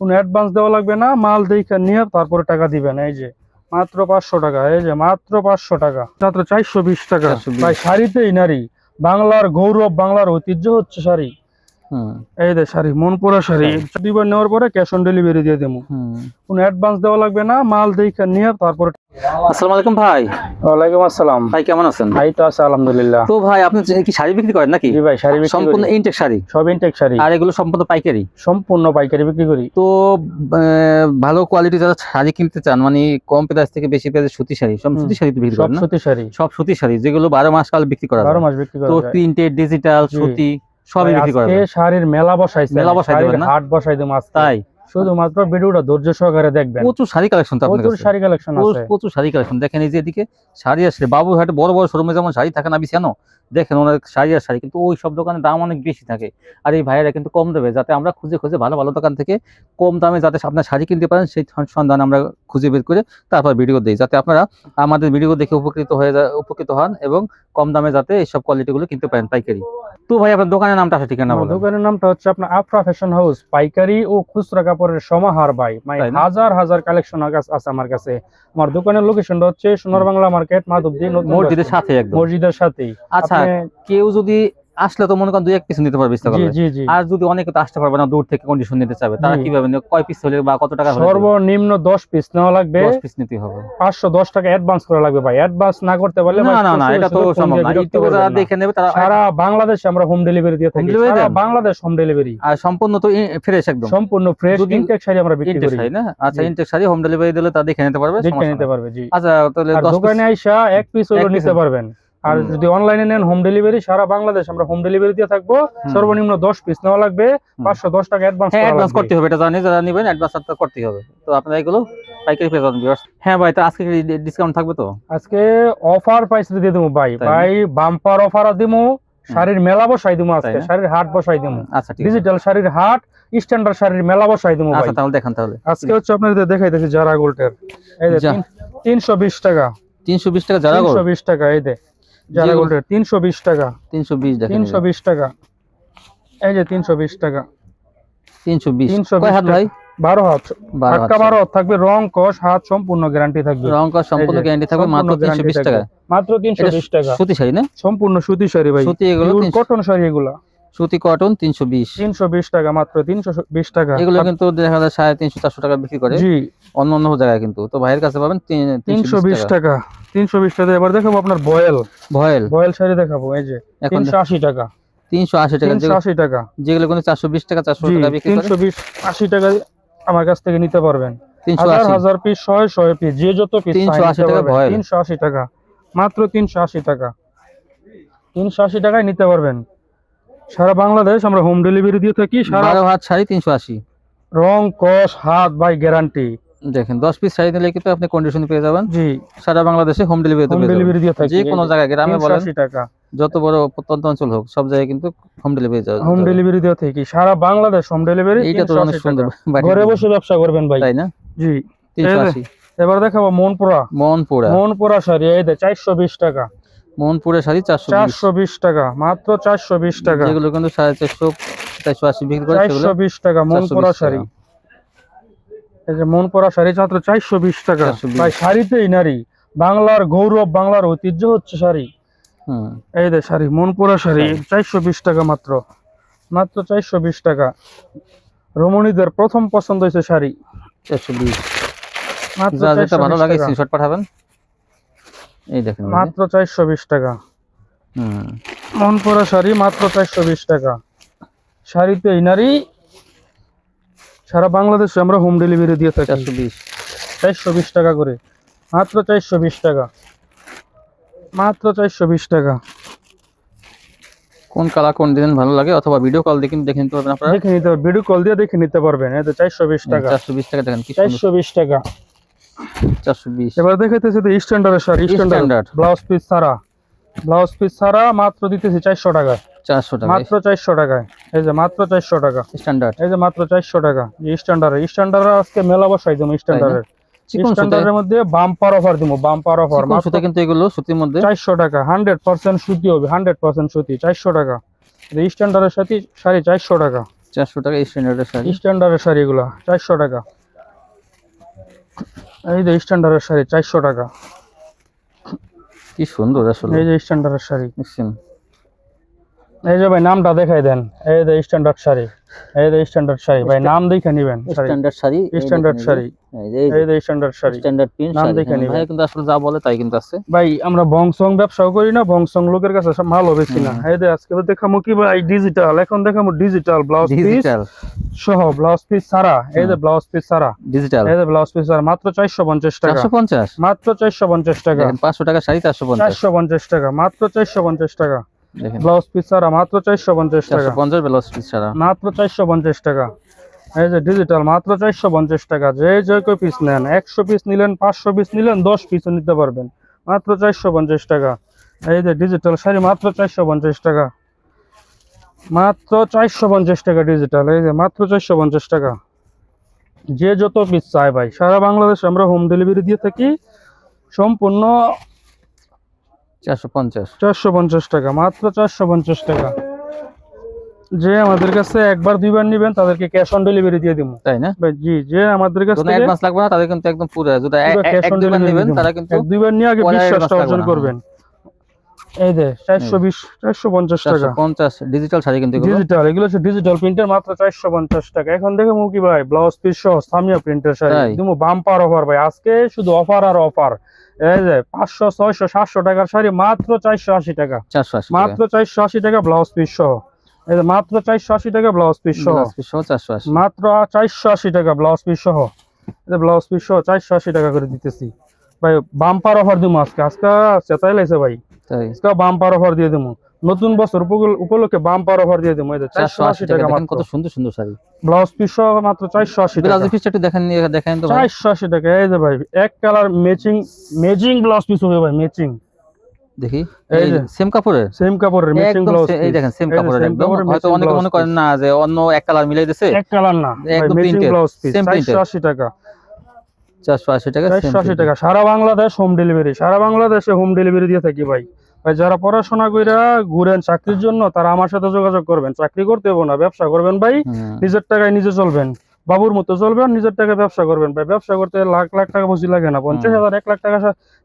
কোনো অ্যাডভান্স দেওয়া লাগবে না মাল দেখে নিয়ে তারপরে টাকা দিবেন এই যে। মাত্র পাঁচশো টাকা এই যে মাত্র পাঁচশো টাকা। মাত্র চারশো বিশ টাকা। 420 ভাই শাড়িতেই নারী। বাংলার গৌরব বাংলার ঐতিহ্য হচ্ছে শাড়ি। এই যে শাড়ি মনপুরা শাড়ি দুইবার নেওয়ার পরে ক্যাশ অন ডেলিভারি দিয়ে দেবো। কোনো অ্যাডভান্স দেওয়া লাগবে না মাল দেখে নিয়ে তারপরে আসসালামু আলাইকুম ভাই। ওয়ালাইকুম আসসালাম। ভাই কেমন আছেন? ভাই তো আছে আলহামদুলিল্লাহ। তো ভাই আপনি কি শাড়ি বিক্রি করেন নাকি? জি ভাই শাড়ি বিক্রি সম্পূর্ণ। ইনটেক শাড়ি? সব ইনটেক শাড়ি। আর এগুলো সম্পূর্ণ পাইকারি? সম্পূর্ণ পাইকারি বিক্রি করি। তো আহ, ভালো কোয়ালিটি যারা শাড়ি কিনতে চান মানে কম প্রাইস থেকে বেশি প্রাইসে সুতি শাড়ি সব সুতি শাড়ি বিক্রি করেন না? সুতি শাড়ি। সব সুতি শাড়ি যেগুলো বারো মাস কাল বিক্রি করা বারো যায় মাস বিক্রি করা তো। প্রিন্টেড ডিজিটাল সুতি সবই বিক্রি করা আজকে শাড়ির মেলা বসাইছে মেলা বসাই দেবেন না? হাট বসাই দেব আজকে। তাই? শুধুমাত্র ভিডিওটা ধৈর্য সহকারে দেখবেন। প্রচুর শাড়ি কালেকশন তো প্রচুর শাড়ি কালেকশন প্রচুর- আছে। প্রচুর শাড়ি কালেকশন দেখেন এই যে এদিকে শাড়ি আসলে বাবুঘাটে বড় বড় শোরুমে যেমন শাড়ি থাকে না বিছানো। দেখেন ওনার শাড়ি আর শাড়ি কিন্তু ওই সব দোকানে দাম অনেক বেশি থাকে। আর এই ভাইয়েরা কিন্তু কম দেবে যাতে আমরা খুঁজে খুঁজে ভালো ভালো দোকান থেকে কম দামে যাতে আপনার শাড়ি কিনতে পারেন সেই সন্ধান আমরা খুঁজে বের করে তারপর ভিডিও দিই যাতে আপনারা আমাদের ভিডিও দেখে উপকৃত হয়ে উপকৃত হন এবং কম দামে যাতে এইসব কোয়ালিটিগুলো কিনতে পারেন পাইকারি। তো ভাই আপনার দোকানের নামটা আসা ঠিকানা বলুন? দোকানের নামটা হচ্ছে আপনার আফরা ফ্যাশন হাউস পাইকারি ও খুচরা কাপড়ের সমাহার ভাই। মানে হাজার হাজার কালেকশন আছে আমার কাছে। আমার দোকানের লোকেশনটা হচ্ছে সোনার বাংলা মার্কেট মাধবদী মসজিদের। সাথে একদম। মসজিদের সাথেই। আচ্ছা আপনি- কেউ যদি আসলে তো মনে করেন দুই এক পিস নিতে পারবে আর যদি অনেকে তো আসতে পারবে না দূর থেকে কন্ডিশন নিতে চাবে তারা কীভাবে কয় পিস হলে বা কত টাকা সর্বনিম্ন দশ পিস নেওয়া লাগবে। দশ পিস নিতে হবে। পাঁচশো দশ টাকা অ্যাডভান্স করা লাগবে ভাই। অ্যাডভান্স না করতে পারলে না না না এটা তো সম্ভব না। ইউটিউবে যারা দেখে নেবে তারা সারা বাংলাদেশে আমরা হোম ডেলিভারি দিয়ে থাকি। সারা বাংলাদেশ হোম ডেলিভারি আর সম্পূর্ণ তো ফ্রেশ একদম। সম্পূর্ণ ফ্রেশ ইনটেক শাড়ি আমরা বিক্রি করি। শাড়ি না? আচ্ছা। ইনটেক শাড়ি হোম ডেলিভারি দিলে তা দেখে নিতে পারবে দেখে নিতে পারবে জি। আচ্ছা তাহলে দোকানে আইসা এক পিস হলো নিতে পারবেন। আর যদি অনলাইনে নেন হোম ডেলিভারি সারা বাংলাদেশ আমরা হোম ডেলিভারি দিয়ে থাকব। সর্বনিম্ন দশ পিস নেওয়া লাগবে পাঁচশো দশ টাকা অ্যাডভান্স অ্যাডভান্স করতে হবে এটা জানি যারা নেবেন অ্যাডভান্স করতে হবে। তো আপনারা এগুলো পাইকারি পেয়ে যাবেন হ্যাঁ ভাই তো আজকে ডিসকাউন্ট থাকবে তো? আজকে অফার প্রাইস দিয়ে দেবো ভাই। ভাই বাম্পার অফার শাড়ির মেলা বসাই দিমু আজকে শাড়ির হাট বসাই দিমু। আচ্ছা ডিজিটাল শাড়ির হাট স্ট্যান্ডার্ড শাড়ির মেলা বসাই দিমু আচ্ছা তাহলে দেখান তাহলে। আজকে হচ্ছে আপনাদের দেখাইতেছি জারা গোল্ডের এই যে বিশ টাকা। তিনশো বিশ টাকা যারা তিনশো বিশ টাকা এই যে। জারা গোল্ডের তিনশো বিশ টাকা। তিনশো বিশ দেখেন তিনশো বিশ টাকা। এই যে তিনশো বিশ টাকা। তিনশো বিশ। 320 কয় হাত ভাই? বারো হাত। বারো হাটকা বারো হাত থাকবে রং কষ হাত সম্পূর্ণ গ্যারান্টি থাকবে। রং কর সম্পূর্ণ গ্যারান্টি থাকবে মাত্র তিনশো বিশ। টাকা। মাত্র তিনশো বিশ টাকা। সুতি শাড়ি না? সম্পূর্ণ সুতি শাড়ি ভাই। সুতি এগুলো কটন শাড়ি এগুলা। সুতি কটন তিনশো বিশ। তিনশো বিশ টাকা মাত্র তিনশো বিশ টাকা। এগুলো কিন্তু দেখা যায় সাড়ে তিনশো চারশো টাকা বিক্রি করে। জি। অন্য অন্য জায়গায় কিন্তু। তো ভাইয়ের কাছে পাবেন তিন- তিনশো বিশ টাকা। তিনশো বিশ টাকা এবার দেখাবো আপনার বয়েল। ভয়েল বয়েল শাড়ি দেখাবো এই যে এখন তিনশো আশি টাকা। তিনশো আশি টাকা তিনশো আশি টাকা। যেগুলো কিন্তু চারশো বিশ টাকা চারশো টাকা বিক্রি করে। তিনশো বিশ আশি টাকা আমার কাছ থেকে নিতে পারবেন। তিনশো হাজার হাজার পিস শয়ে শয়ে পিস যে যত পিস 380 টাকা ভয়েল। তিনশো আশি টাকা। মাত্র তিনশো আশি টাকা। তিনশো আশি টাকায় নিতে পারবেন। সারা বাংলাদেশ আমরা হোম ডেলিভারি দিয়ে থাকি সারা বারো হাত শাড়ি তিনশো আশি। রং কস হাত বাই গ্যারান্টি দেখেন দশ পিস শাড়ি নিলে কিন্তু আপনি কন্ডিশন পেয়ে যাবেন। জি। সারা বাংলাদেশে হোম ডেলিভারি হোম ডেলিভারি দিয়ে থাকি। যে কোনো জায়গায় গ্রামে বলেন টাকা। যত বড় প্রত্যন্ত অঞ্চল হোক সব জায়গায় কিন্তু হোম ডেলিভারি হোম ডেলিভারি দিয়ে থাকি। সারা বাংলাদেশ হোম ডেলিভারি এইটা তো অনেক সুন্দর ঘরে বসে ব্যবসা করবেন ভাই। তাই না? জি। তিনশো এই যে, আশি। এবার দেখাবো মনপুরা। মনপুরা। মনপুরা শাড়ি এই দে চারশো বিশ টাকা। মনপুরা শাড়ি চারশো বিশ। চারশো বিশ টাকা মাত্র চারশো বিশ টাকা। এগুলো কিন্তু সাড়ে চারশো চারশো আশি বিক্রি করে চারশো বিশ টাকা মনপুরা 420 শাড়ি। এই যে মনপুরা শাড়ি মাত্র চারশো বিশ টাকা। 420 ভাই শাড়িতেই নারী। বাংলার গৌরব বাংলার ঐতিহ্য হচ্ছে শাড়ি। হুম। এই দে শাড়ি মনপুরা শাড়ি চারশো বিশ টাকা মাত্র। মাত্র চারশো বিশ টাকা। রমণীদের প্রথম পছন্দ হয়েছে শাড়ি। চারশো বিশ। মাত্র যেটা ভালো লাগে। স্ক্রিনশট পাঠাবেন। এই দেখেন। মাত্র চারশো বিশ টাকা। হুম। মনপুরা শাড়ি মাত্র চারশো বিশ টাকা। শাড়িতে নারী সারা বাংলাদেশে আমরা হোম ডেলিভারি দিয়ে থাকি। চারশো বিশ। চারশো বিশ টাকা করে। মাত্র চারশো বিশ টাকা। মাত্র চারশো বিশ টাকা। কোন কালার কোন ডিজাইন ভালো লাগে? অথবা ভিডিও কল দিয়ে কিন্তু দেখে নিতে পারবেন আপনারা? দেখে নিতে ভিডিও কল দিয়ে দেখে নিতে পারবেন। এই চারশো বিশ টাকা। চারশো বিশ টাকা দেখেন চারশো বিশ টাকা। চারশো বিশ। এবার দেখাইতেছি তো স্ট্যান্ডার্ডের শাড়ি স্ট্যান্ডার্ড। ব্লাউজ পিস ছাড়া। ব্লাউজ পিস ছাড়া মাত্র দিতেছি চারশো টাকা চারশো টাকা মাত্র চারশো টাকায়। এই যে মাত্র চারশো টাকা। স্ট্যান্ডার্ড এই যে মাত্র চারশো টাকা। স্ট্যান্ডার্ড স্ট্যান্ডার্ড আজকে মেলা বসাই দেবো স্ট্যান্ডার্ডের স্ট্যান্ডার্ডের মধ্যে বাম্পার অফার দিব বাম্পার অফার সুতা কিন্তু এগুলো সুতির মধ্যে। চারশো টাকা। হান্ড্রেড পার্সেন্ট সুতি হবে হান্ড্রেড পার্সেন্ট সুতি চারশো টাকা। স্ট্যান্ডার্ডের সাথে শাড়ি চারশো টাকা। চারশো টাকা স্ট্যান্ডার্ডের শাড়ি। স্ট্যান্ডার্ডের শাড়ি এগুলো চারশো টাকা। এই যে স্ট্যান্ডার্ডের শাড়ি চারশো টাকা। কি সুন্দর আসলে। এই যে স্ট্যান্ডার্ডের শাড়ি। এই যে ভাই নামটা দেখাই দেন। এই যে স্ট্যান্ডার্ড শাড়ি। এই যে স্ট্যান্ডার্ড শাড়ি। ভাই নাম দেখে নিবেন স্ট্যান্ডার্ড শাড়ি স্ট্যান্ডার্ড শাড়ি। এই যে- এই যে। স্ট্যান্ডার্ড শাড়ি। স্ট্যান্ডার্ড প্রিন্ট নাম দেখে হ্যাঁ, নিবেন। ভাই কিন্তু আসলে যা বলে তাই কিন্তু আছে। ভাই আমরা বংসং ব্যবসাও করি না বংসং লোকের কাছে সব মালও বেশি না। এই যে আজকে দেখামো কি ভাই ডিজিটাল এখন দেখামো ডিজিটাল ব্লাউজ পিস ডিজিটাল সহ ব্লাউজ পিস ছাড়া। এই যে ব্লাউজ পিস ছাড়া। ডিজিটাল এই যে ব্লাউজ পিস ছাড়া। মাত্র চারশো পঞ্চাশ টাকা। চারশো পঞ্চাশ? মাত্র চারশো পঞ্চাশ টাকা। দেখেন পাঁচশো টাকা শাড়ি চারশো পঞ্চাশ। চারশো পঞ্চাশ টাকা। মাত্র চারশো পঞ্চাশ টাকা। দেখেন। ব্লাউজ পিস ছাড়া মাত্র চারশো পঞ্চাশ টাকা। চারশো পঞ্চাশ ব্লাউজ পিস ছাড়া। মাত্র চারশো পঞ্চাশ টাকা। এই যে ডিজিটাল মাত্র চারশো পঞ্চাশ টাকা। যে যে কয় পিস নেন একশো পিস নিলেন পাঁচশো পিস নিলেন দশ পিসও নিতে পারবেন। মাত্র চারশো পঞ্চাশ টাকা। এই যে ডিজিটাল শাড়ি মাত্র চারশো পঞ্চাশ টাকা। মাত্র চারশো পঞ্চাশ টাকা ডিজিটাল এই যে মাত্র চারশো পঞ্চাশ টাকা। যে যত পিস চায় ভাই সারা বাংলাদেশে আমরা হোম ডেলিভারি দিয়ে থাকি। সম্পূর্ণ চারশো পঞ্চাশ। চারশো পঞ্চাশ টাকা মাত্র চারশো পঞ্চাশ টাকা। যে আমাদের কাছে একবার দুইবার নিবেন তাদেরকে ক্যাশ অন ডেলিভারি দিয়ে দিব। তাই না? জি যে আমাদের কাছে থেকে অ্যাডভান্স লাগবে না তাদের কিন্তু একদম পুরো যদি এক- এক- এক delivery নেবেন তারা কিন্তু দুইবার নিয়ে আগে বিশ্বাসটা অর্জন করবেন। এই যে চারশো বিশ চারশো পঞ্চাশ চারশো টাকা পঞ্চাশ ডিজিটাল শাড়ি কিন্তু এগুলো। ডিজিটাল এগুলো হচ্ছে ডিজিটাল প্রিন্টের মাত্র চারশো পঞ্চাশ টাকা। এখন দেখে মুকি ভাই ব্লাউজ পিস সহ সামিয়া প্রিন্টের শাড়ি? বাম্পার অফার ভাই। আজকে শুধু অফার আর অফার এই যে পাঁচশো ছয়শো সাতশো টাকার শাড়ি মাত্র চারশো আশি টাকা। চারশো আশি মাত্র চারশো আশি টাকা ব্লাউজ পিস সহ। এই যে মাত্র চারশো আশি টাকা ব্লাউজ পিস সহ। সহ চারশো আশি। মাত্র চারশো আশি টাকা ব্লাউজ পিস সহ। এই যে ব্লাউজ পিস সহ চারশো আশি টাকা করে দিতেছি। ভাই বাম্পার অফার দিব আজকে। আজকে চেতাই লাইছে ভাই। আজকে বাম্পার অফার দিয়ে দেবো নতুন বছর উপলক্ষে বাম্পার অফার দিয়ে দেবো চারশো আশি টাকা। দেখেন কত সুন্দর সুন্দর শাড়ি। ব্লাউজ পিস মাত্র চারশো আশি টাকা। ব্লাউজ পিসটা একটু দেখেন দেখেন তো ভাই। চারশো আশি টাকা। এই যে ভাই এক colour matching matching blouse piece হবে ভাই ম্যাচিং দেখি। এই। সেম কাপড়ের? সেম কাপড়ের ম্যাচিং ব্লাউজ এই দেখেন সেম কাপড়ের একদম। হয়তো অনেকে মনে করেন না যে অন্য এক কালার মিলাই দিছে। এক কালার না। একদম printed, blouse piece same printed। চারশো আশি টাকা। চারশো আশি টাকা চারশো আশি টাকা। সারা বাংলাদেশ হোম ডেলিভারি সারা বাংলাদেশে হোম ডেলিভারি দিয়ে থাকি ভাই। ভাই যারা পড়াশোনা কইরা ঘুরেন চাকরির জন্য তারা আমার সাথে যোগাযোগ করবেন। চাকরি করতে হব না ব্যবসা করবেন ভাই। নিজের টাকায় নিজে চলবেন। বাবুর মতো চলবেন নিজের টাকা ব্যবসা করবেন ভাই। ব্যবসা করতে লাখ লাখ টাকা বুঝি লাগে না। পঞ্চাশ হাজার এক লাখ টাকা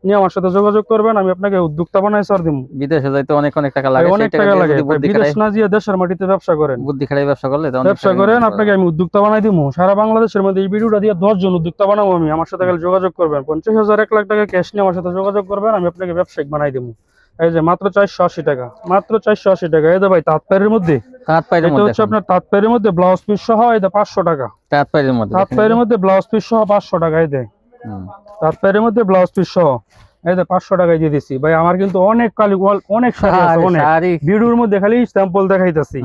নিয়ে আমার সাথে যোগাযোগ করবেন আমি আপনাকে উদ্যোক্তা বানাই সার দিব বিদেশে যাইতে অনেক অনেক টাকা লাগে অনেক টাকা লাগে। বিদেশ না দিয়ে দেশের মাটিতে ব্যবসা করেন। বুদ্ধি খাটাই ব্যবসা করলে ব্যবসা করেন আপনাকে আমি উদ্যোক্তা বানাই দিব সারা বাংলাদেশের মধ্যে এই ভিডিওটা দিয়ে দশ জন উদ্যোক্তা বানাবো আমি। আমার সাথে খালি যোগাযোগ করবেন। পঞ্চাশ হাজার এক লাখ টাকা ক্যাশ নিয়ে আমার সাথে যোগাযোগ করবেন আমি আপনাকে ব্যবসায়িক বানাই দিব এই যে মাত্র চারশো আশি টাকা মাত্র চারশো আশি টাকা। এই যে ভাই তাঁতপাড়ির মধ্যে তাঁত পায়ের মধ্যে হচ্ছে আপনার তাঁতপাড়ির মধ্যে ব্লাউজ পিস সহ যে পাঁচশো টাকা। তাঁত পায়ের মধ্যে দেখেন। মধ্যে ব্লাউজ পিস সহ পাঁচশো টাকা এই দেয় তাঁত তাঁতপাড়ির মধ্যে ব্লাউজ পিস সহ। এই টাকায় দিয়ে দিছি। ভাই আমার কিন্তু অনেক কালি অনেক শাড়ি আছে অনেক। ভিডিওর মধ্যে খালি স্যাম্পল দেখাইতেছি।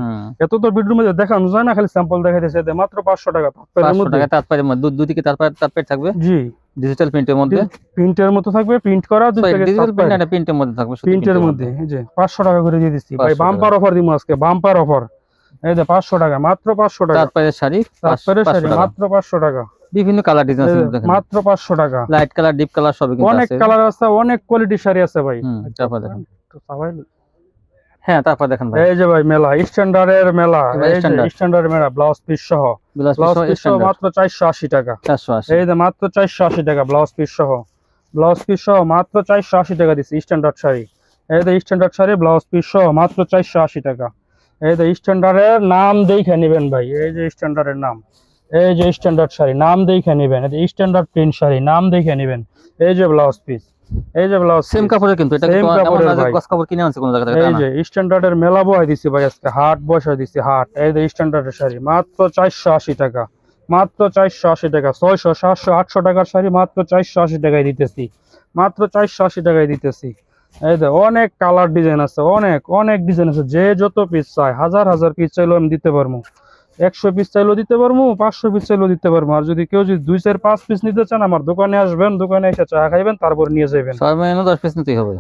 এত তো ভিডিওর মধ্যে দেখানো যায় না খালি স্যাম্পল দেখাইতেছে। মাত্র পাঁচশো টাকা পাঁচশো টাকা তাঁত মধ্যে দুদিকে তাঁত পায়ের থাকবে? জি। ডিজিটাল প্রিন্টের মধ্যে? প্রিন্টের মতো থাকবে প্রিন্ট করা ডিজিটাল প্রিন্ট না প্রিন্টের মধ্যে থাকবে প্রিন্টের মধ্যে এই যে পাঁচশো টাকা করে দিয়ে দিচ্ছি ভাই বাম্পার অফার আজকে বাম্পার অফার এই যে পাঁচশো টাকা মাত্র পাঁচশো টাকা। তাঁত শাড়ি শাড়ি পাঁচশো টাকা। মাত্র পাঁচশো টাকা। বিভিন্ন কালার ডিজাইন দেখেন। মাত্র পাঁচশো টাকা। লাইট কালার ডিপ কালার সবই কিন্তু আছে। অনেক কালার আছে অনেক কোয়ালিটি শাড়ি আছে ভাই। তারপর দেখেন। হ্যাঁ তারপর দেখেন ভাই। এই যে ভাই মেলা স্ট্যান্ডার্ডের মেলা। স্ট্যান্ডার্ড মেলা ব্লাউজ পিস সহ। ব্লাউজ পিস সহ মাত্র চারশো আশি টাকা। চারশো আশি। এই যে মাত্র চারশো আশি টাকা ব্লাউজ পিস সহ। ব্লাউজ পিস সহ মাত্র চারশো আশি টাকা দিচ্ছি স্ট্যান্ডার্ড শাড়ি। এই যে স্ট্যান্ডার্ড শাড়ি ব্লাউজ পিস সহ মাত্র চারশো আশি টাকা। এই যে স্ট্যান্ডার্ডের নাম দেখে নেবেন ভাই এই যে স্ট্যান্ডার্ডের নাম। এই যে স্ট্যান্ডার্ড শাড়ি নাম দেখে নেবেন এই যে স্ট্যান্ডার্ড প্রিন্ট শাড়ি নাম দেখে নেবেন এই যে ব্লাউজ পিস এই যে ব্লাউজ সেম কাপড়ের কিন্তু এটা যে ভাই। গস কাপড় কিনে আনছে কোনো জায়গা থেকে এই। যে স্ট্যান্ডার্ডের মেলা বয় দিছি ভাই আজকে হাট বসে দিছি হাট এই যে স্ট্যান্ডার্ডের শাড়ি মাত্র চারশো আশি টাকা মাত্র চারশো আশি টাকা ছয়শো সাতশো আটশো টাকার শাড়ি মাত্র চারশো আশি টাকায় দিতেছি মাত্র চারশো আশি টাকায় দিতেছি এই যে অনেক কালার ডিজাইন আছে অনেক অনেক ডিজাইন আছে যে যত পিস চাই হাজার হাজার পিস চাইলেও আমি দিতে পারব একশো পিস চাইলেও দিতে পারব পাঁচশো পিস চাইলেও দিতে পারব আর যদি কেউ যদি দুই চার, পাঁচ পিস নিতে চান, আমার দোকানে আসবেন, দোকানে এসে চা খাইবেন, তারপর নিয়ে যাবেন সর্বনিম্ন দশ পিস নিতেই হবে।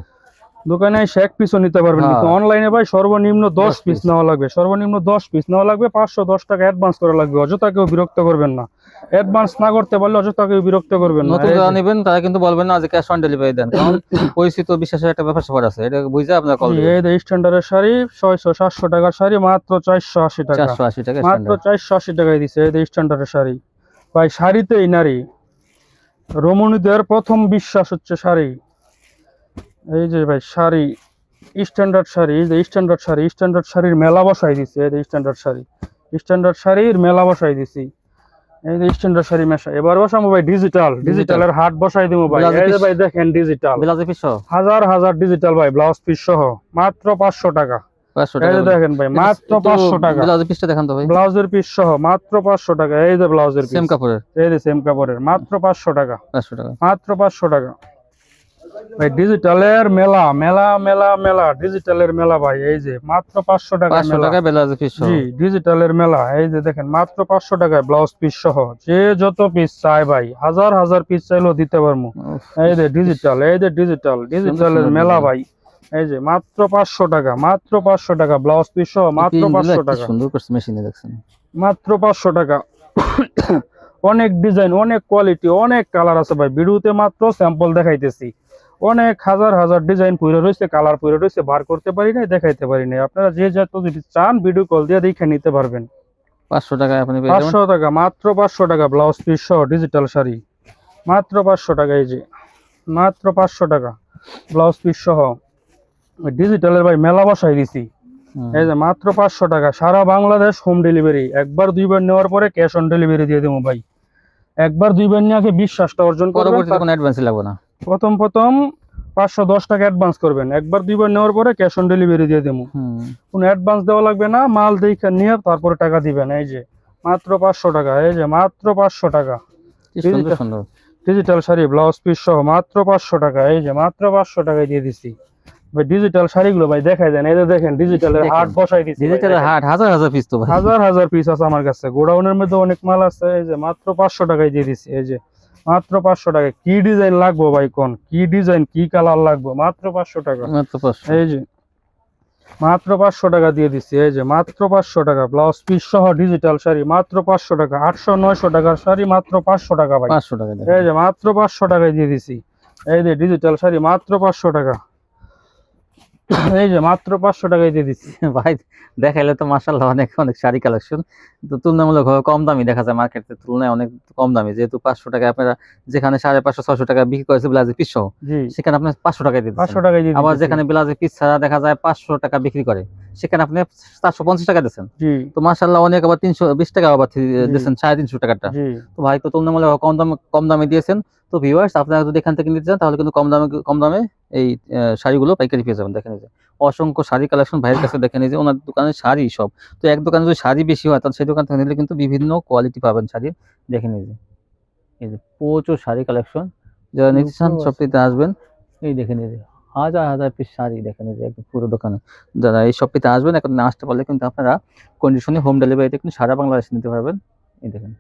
দোকানে এসে এক পিসও নিতে পারবেন হ্যাঁ। কিন্তু অনলাইনে ভাই সর্বনিম্ন দশ পিস নেওয়া লাগবে। সর্বনিম্ন দশ পিস নেওয়া লাগবে। পাঁচশো দশ টাকা অ্যাডভান্স করা লাগবে। অযথা কেউ বিরক্ত করবেন না। অ্যাডভান্স না করতে পারলে অযথা কেউ বিরক্ত করবেন না। যারা নেবেন তারা কিন্তু বলবেন না যে ক্যাশ অন ডেলিভারি দেন। কারণ পরিচিত বিশ্বাসের একটা ব্যাপার স্যাপার আছে। এটা বুঝে আপনার কল এই যে স্ট্যান্ডার্ডের শাড়ি ছয়শো সাতশো টাকার শাড়ি মাত্র চারশো আশি টাকা। চারশো আশি টাকা মাত্র চারশো আশি টাকায় দিছে এই যে স্ট্যান্ডার্ডের শাড়ি। ভাই শাড়িতেই নারী। রমণীদের প্রথম বিশ্বাস হচ্ছে শাড়ি। এই যে ভাই শাড়ি স্ট্যান্ডার্ড শাড়ি এই যে স্ট্যান্ডার্ড শাড়ি স্ট্যান্ডার্ড শাড়ির মেলা বসাই দিছে এই যে স্ট্যান্ডার্ড শাড়ি। স্ট্যান্ডার্ড শাড়ির মেলা বসাই দিছি এই যে স্ট্যান্ডার্ড শাড়ি মেশা এবার বসাবো ভাই ডিজিটাল ডিজিটালের হাট বসাই দিব ভাই। ব্লাউজের এই যে ভাই দেখেন ডিজিটাল বিলাজে পিস সহ? হাজার হাজার ডিজিটাল ভাই ব্লাউজ পিস সহ মাত্র পাঁচশো টাকা। পাঁচশো এই যে দেখেন ভাই মাত্র পাঁচশো টাকা। বিলাজের পিসটা দেখান তো ভাই। ব্লাউজের পিস সহ মাত্র পাঁচশো টাকা। এই যে ব্লাউজের সেম পিস কাপড়ের। এই যে সেম কাপড়ের মাত্র পাঁচশো টাকা। পাঁচশো টাকা। মাত্র পাঁচশো টাকা। ভাই ডিজিটালের মেলা মেলা মেলা মেলা ডিজিটালের মেলা ভাই এই যে মাত্র পাঁচশো টাকা পাঁচশো টাকা বিলাজের পিস জি ডিজিটালের মেলা এই যে দেখেন মাত্র পাঁচশো টাকায় ব্লাউজ পিস সহ। যে যত পিস চায় ভাই হাজার হাজার পিস চাইলেও দিতে পারব এই যে ডিজিটাল এই যে ডিজিটাল ডিজিটালের মেলা ভাই এই যে মাত্র পাঁচশো টাকা মাত্র পাঁচশো টাকা ব্লাউজ পিস সহ মাত্র পাঁচশো টাকা। সুন্দর করছে মেশিনে দেখছেন। মাত্র পাঁচশো টাকা। অনেক ডিজাইন অনেক কোয়ালিটি অনেক কালার আছে ভাই। ভিডিওতে মাত্র স্যাম্পল দেখাইতেছি। অনেক হাজার হাজার ডিজাইন পুরো রয়েছে কালার পুরো রয়েছে বার করতে পারি নাই দেখাইতে পারি নাই। আপনারা যে যত যদি চান ভিডিও কল দিয়ে দেখে নিতে পারবেন। পাঁচশো টাকায় আপনি পাঁচশো টাকা মাত্র পাঁচশো টাকা ব্লাউজ পিস সহ ডিজিটাল শাড়ি। মাত্র পাঁচশো টাকা এই যে মাত্র পাঁচশো টাকা ব্লাউজ পিস সহ। ডিজিটালের ভাই মেলা বসাই দিছি। এই যে মাত্র পাঁচশো টাকা সারা বাংলাদেশ হোম ডেলিভারি একবার দুইবার নেওয়ার পরে ক্যাশ অন ডেলিভারি দিয়ে দেবো ভাই। একবার দুইবার নিয়ে আগে বিশ্বাসটা অর্জন কোনো অ্যাডভান্সই লাগবে না। প্রথম প্রথম পাঁচশো দশ টাকা অ্যাডভান্স করবেন। একবার দুইবার নেওয়ার পরে ক্যাশ অন ডেলিভারি দিয়ে দেবো। কোনো অ্যাডভান্স দেওয়া লাগবে না মাল দেখে নিয়ে তারপরে টাকা দিবেন। এই যে মাত্র পাঁচশো টাকা এই যে মাত্র পাঁচশো টাকা। ডিজিটাল শাড়ি ব্লাউজ পিস সহ মাত্র পাঁচশো টাকা এই যে মাত্র পাঁচশো টাকায় দিয়ে দিছি। ভাই ডিজিটাল শাড়িগুলো ভাই দেখাই দেন। এই যে দেখেন ডিজিটালের। হাট বসাই দিছি ভাই, ডিজিটাল দেখেন। হাট হাজার হাজার পিস তো ভাই। হাজার হাজার পিস আছে আমার কাছে। গোডাউনের মধ্যে অনেক মাল আছে এই যে মাত্র পাঁচশো টাকায় দিয়ে দিছি এই যে। মাত্র পাঁচশো টাকা। কি ডিজাইন লাগবো ভাই কোন? কি ডিজাইন কি কালার লাগবো? মাত্র পাঁচশো টাকা। মাত্র পাঁচশো। এই যে মাত্র পাঁচশো টাকা দিয়ে দিচ্ছি। এই যে মাত্র পাঁচশো টাকা। ব্লাউজ পিস সহ ডিজিটাল শাড়ি মাত্র পাঁচশো টাকা। আটশো নয়শো টাকার শাড়ি মাত্র পাঁচশো টাকা ভাই। পাঁচশো টাকা এই যে মাত্র পাঁচশো টাকায় দিয়ে দিছি এই যে ডিজিটাল শাড়ি মাত্র পাঁচশো টাকা। এই যে মাত্র পাঁচশো টাকায় দিয়ে দিচ্ছি। ভাই দেখাইলে তো মাসাল্লাহ অনেক অনেক শাড়ি কালেকশন তো তুলনামূলকভাবে কম দামি দেখা যায় মার্কেটের তুলনায় অনেক কম দামি। যেহেতু পাঁচশো টাকা আপনারা যেখানে সাড়ে পাঁচশো ছশো টাকা বিক্রি করেছে ব্লাউজের পিস সহ সেখানে আপনার পাঁচশো টাকায় দিয়ে পাঁচশো টাকায় আবার যেখানে ব্লাউজের পিস ছাড়া দেখা যায় পাঁচশো টাকা বিক্রি করে। সেখানে আপনি চারশো পঞ্চাশ টাকা দিচ্ছেন তো মাসাল্লাহ অনেক আবার তিনশো বিশ টাকা আবার। দিচ্ছেন সাড়ে তিনশো টাকাটা। তো ভাই তো তুলনামূলক কম দামে কম দামে দিয়েছেন। তো ভিউয়ার্স আপনারা যদি এখান থেকে নিতে চান তাহলে কিন্তু কম দামে কম দামে এই শাড়িগুলো পাইকারি পেয়ে যাবেন। দেখে নিতে অসংখ্য শাড়ি কালেকশন ভাইয়ের কাছে দেখে নিয়েছে ওনার দোকানে শাড়ি সব। তো এক দোকানে যদি শাড়ি বেশি হয় তাহলে সেই দোকান থেকে নিলে কিন্তু বিভিন্ন কোয়ালিটি পাবেন শাড়ি। দেখে নিয়েছে এই যে প্রচুর শাড়ি কালেকশন যারা নিতে চান। সবটিতে আসবেন। এই দেখে নিয়েছে হাজার হাজার পিস শাড়ি দেখেন যে একদম পুরো দোকানে। যারা এই শপটিতে আসবেন, এখন না আসতে পারলে কিন্তু আপনারা কন্ডিশনে হোম ডেলিভারিতে কিন্তু সারা বাংলাদেশে নিতে পারবেন। এই দেখেন।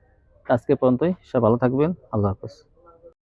আজকে পর্যন্তই সব ভালো থাকবেন। আল্লাহ হাফেজ।